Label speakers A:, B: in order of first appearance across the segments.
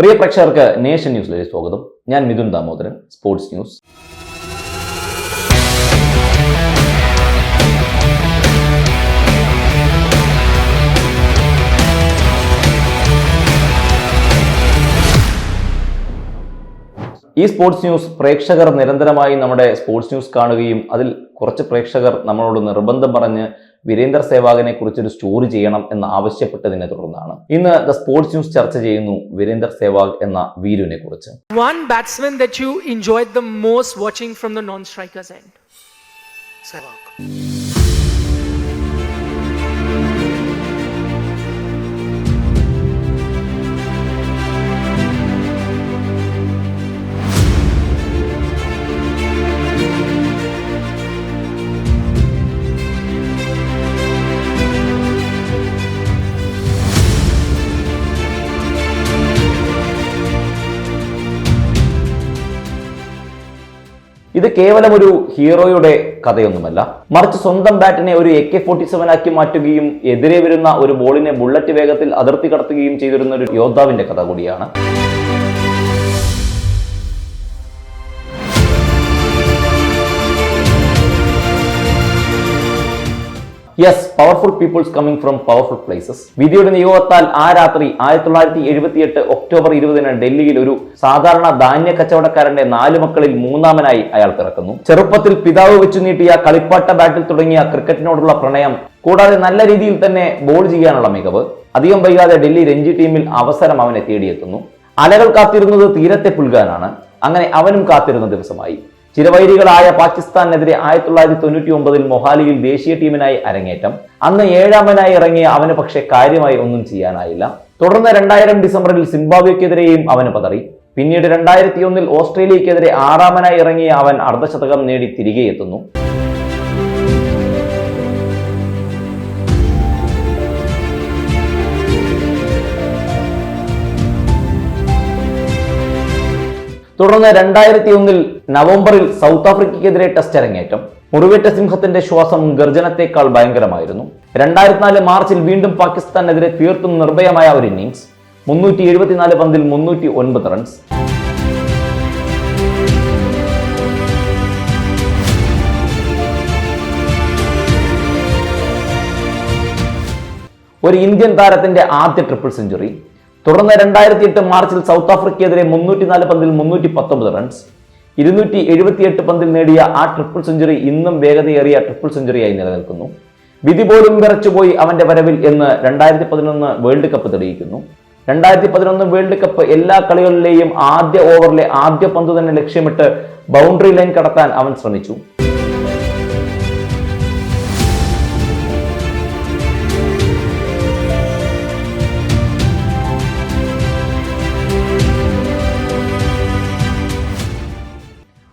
A: പ്രിയ പ്രേക്ഷകർക്ക് നേഷൻ ന്യൂസിലേക്ക് സ്വാഗതം. ഞാൻ മിഥുൻ ദാമോദരൻ സ്പോർട്സ് ന്യൂസ്. ഈ സ്പോർട്സ് ന്യൂസ് പ്രേക്ഷകർ നിരന്തരമായി നമ്മുടെ സ്പോർട്സ് ന്യൂസ് കാണുകയും അതിൽ കുറച്ച് പ്രേക്ഷകർ നമ്മളോട് നിർബന്ധം പറഞ്ഞ് വീരേന്ദർ കുറിച്ച് ഒരു സ്റ്റോറി ചെയ്യണം എന്ന് ആവശ്യപ്പെട്ടതിനെ തുടർന്നാണ്. ഇന്ന് ദ സ്പോർട്സ് ന്യൂസ് ചർച്ച ചെയ്യുന്നു വീരേന്ദർ സേവാഗ് എന്ന വീരുവിനെ കുറിച്ച്.
B: One batsman that you enjoyed the most watching from the non strikers end
C: Sehwag.
A: ഇത് കേവലം ഒരു ഹീറോയുടെ കഥയൊന്നുമല്ല. മറിച്ച് സ്വന്തം ബാറ്റിനെ ഒരു എ കെ ഫോർട്ടി സെവൻ ആക്കി മാറ്റുകയും എതിരെ വരുന്ന ഒരു ബോളിനെ ബുള്ളറ്റ് വേഗത്തിൽ അതിർത്തി കടത്തുകയും ചെയ്തിരുന്ന ഒരു യോദ്ധാവിന്റെ കഥ കൂടിയാണ്. Yes powerful peoples coming from powerful places വിധിയുടെ നിയോഗത്താൽ ആ രാത്രി ആയിരത്തി തൊള്ളായിരത്തി എഴുപത്തി എട്ട് ഒക്ടോബർ ഇരുപതിന് ഡൽഹിയിൽ ഒരു സാധാരണ ധാന്യ കച്ചവടക്കാരന്റെ നാല് മക്കളിൽ മൂന്നാമനായി അയാൾ പിറക്കുന്നു. ചെറുപ്പത്തിൽ പിതാവ് വെച്ചു നീട്ടിയ കളിപ്പാട്ട ബാറ്റിൽ തുടങ്ങിയ ക്രിക്കറ്റിനോടുള്ള പ്രണയം കൂടാതെ നല്ല രീതിയിൽ തന്നെ ബോൾ ചെയ്യാനുള്ള മികവ് അധികം വൈകാതെ ഡൽഹി രഞ്ജി ടീമിൽ അവസരം അവനെ തേടിയെത്തുന്നു. അലകൾ കാത്തിരുന്നത് തീരത്തെ പുൽകാനാണ്. അങ്ങനെ അവനും കാത്തിരുന്ന ദിവസമായി. ചിരവൈരികളായ പാകിസ്ഥാനെതിരെ ആയിരത്തി തൊള്ളായിരത്തി തൊണ്ണൂറ്റി ഒമ്പതിൽ മൊഹാലിയിൽ ദേശീയ ടീമിനായി അരങ്ങേറ്റം. അന്ന് ഏഴാമനായി ഇറങ്ങിയ അവന് പക്ഷേ കാര്യമായി ഒന്നും ചെയ്യാനായില്ല. തുടർന്ന് രണ്ടായിരം ഡിസംബറിൽ സിംബാബ്വെക്കെതിരെയും അവന് പതറി. പിന്നീട് രണ്ടായിരത്തി ഒന്നിൽ ഓസ്ട്രേലിയക്കെതിരെ ആറാമനായി ഇറങ്ങിയ അവൻ അർദ്ധശതകം നേടി തിരികെ എത്തുന്നു തുടർന്ന് രണ്ടായിരത്തി ഒന്നിൽ നവംബറിൽ സൗത്ത് ആഫ്രിക്കയ്ക്കെതിരെ ടെസ്റ്റ് അരങ്ങേറ്റം. മുറിവേറ്റ സിംഹത്തിന്റെ ശ്വാസം ഗർജനത്തെക്കാൾ ഭയങ്കരമായിരുന്നു. രണ്ടായിരത്തി നാല് മാർച്ചിൽ വീണ്ടും പാകിസ്ഥാനെതിരെ തീർത്തും നിർഭയമായ ഒരു ഇന്നിംഗ്സ്. മുന്നൂറ്റി എഴുപത്തിനാല് പന്തിൽ മുന്നൂറ്റി ഒൻപത് റൺസ്. ഒരു ഇന്ത്യൻ താരത്തിന്റെ ആദ്യ ട്രിപ്പിൾ സെഞ്ചുറി. തുടർന്ന് രണ്ടായിരത്തി എട്ട് മാർച്ചിൽ സൗത്ത് ആഫ്രിക്കയെതിരെ മുന്നൂറ്റി നാല് പന്തിൽ മുന്നൂറ്റി പത്തൊമ്പത് റൺസ്. ഇരുന്നൂറ്റി എഴുപത്തിയെട്ട് പന്തിൽ നേടിയ ആ ട്രിപ്പിൾ സെഞ്ചുറി ഇന്നും വേഗതയേറിയ ട്രിപ്പിൾ സെഞ്ചുറിയായി നിലനിൽക്കുന്നു. വിധി പോലും വിറച്ചുപോയി അവന്റെ വരവിൽ എന്ന് രണ്ടായിരത്തി പതിനൊന്ന് വേൾഡ് കപ്പ് തെളിയിക്കുന്നു. രണ്ടായിരത്തി പതിനൊന്ന് വേൾഡ് കപ്പ് എല്ലാ കളികളിലെയും ആദ്യ ഓവറിലെ ആദ്യ പന്ത് തന്നെ ലക്ഷ്യമിട്ട് ബൗണ്ടറി ലൈൻ കടത്താൻ അവൻ ശ്രമിച്ചു.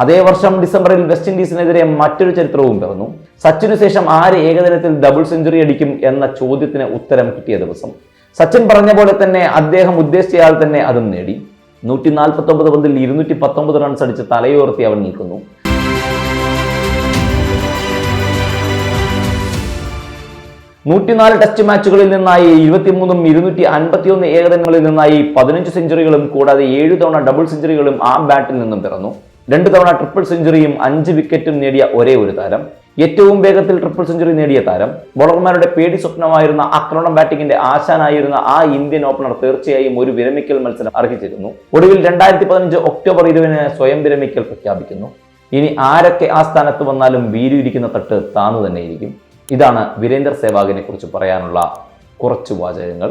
A: അതേ വർഷം ഡിസംബറിൽ വെസ്റ്റ് ഇൻഡീസിനെതിരെ മറ്റൊരു ചരിത്രവും പിറന്നു. സച്ചിനു ശേഷം ആര് ഏകദിനത്തിൽ ഡബിൾ സെഞ്ചുറി അടിക്കും എന്ന ചോദ്യത്തിന് ഉത്തരം കിട്ടിയ ദിവസം. സച്ചിൻ പറഞ്ഞ പോലെ തന്നെ അദ്ദേഹം ഉദ്ദേശിച്ചയാൾ തന്നെ അതും നേടി. നൂറ്റി നാൽപ്പത്തി ഒമ്പത് പന്തിൽ ഇരുന്നൂറ്റി പത്തൊമ്പത് റൺസ് അടിച്ച് തലയോർത്തി അവൻ നിൽക്കുന്നു. നൂറ്റിനാല് ടെസ്റ്റ് മാച്ചുകളിൽ നിന്നായി ഇരുപത്തിമൂന്നും ഇരുന്നൂറ്റി അൻപത്തിയൊന്ന് ഏകദിനങ്ങളിൽ നിന്നായി പതിനഞ്ച് സെഞ്ചുറികളും കൂടാതെ ഏഴു തവണ ഡബിൾ സെഞ്ചുറികളും ആ ബാറ്റിൽ നിന്നും പിറന്നു. രണ്ട് തവണ ട്രിപ്പിൾ സെഞ്ചുറിയും അഞ്ച് വിക്കറ്റും നേടിയ ഒരേ ഒരു താരം. ഏറ്റവും വേഗത്തിൽ ട്രിപ്പിൾ സെഞ്ചുറി നേടിയ താരം. ബോളർമാരുടെ പേടി സ്വപ്നമായിരുന്ന ആക്രമണം ബാറ്റിംഗിന്റെ ആശാനായിരുന്ന ആ ഇന്ത്യൻ ഓപ്പണർ തീർച്ചയായും ഒരു വിരമിക്കൽ മത്സരം അർഹിച്ചിരുന്നു. ഒടുവിൽ രണ്ടായിരത്തി പതിനഞ്ച് ഒക്ടോബർ ഇരുപതിന് സ്വയം വിരമിക്കൽ പ്രഖ്യാപിക്കുന്നു. ഇനി ആരൊക്കെ ആ സ്ഥാനത്ത് വന്നാലും വീരിയിരിക്കുന്ന തട്ട് താന്നു തന്നെയിരിക്കും. ഇതാണ് വീരേന്ദർ സേവാഗിനെ കുറിച്ച് പറയാനുള്ള കുറച്ച് വാചകങ്ങൾ.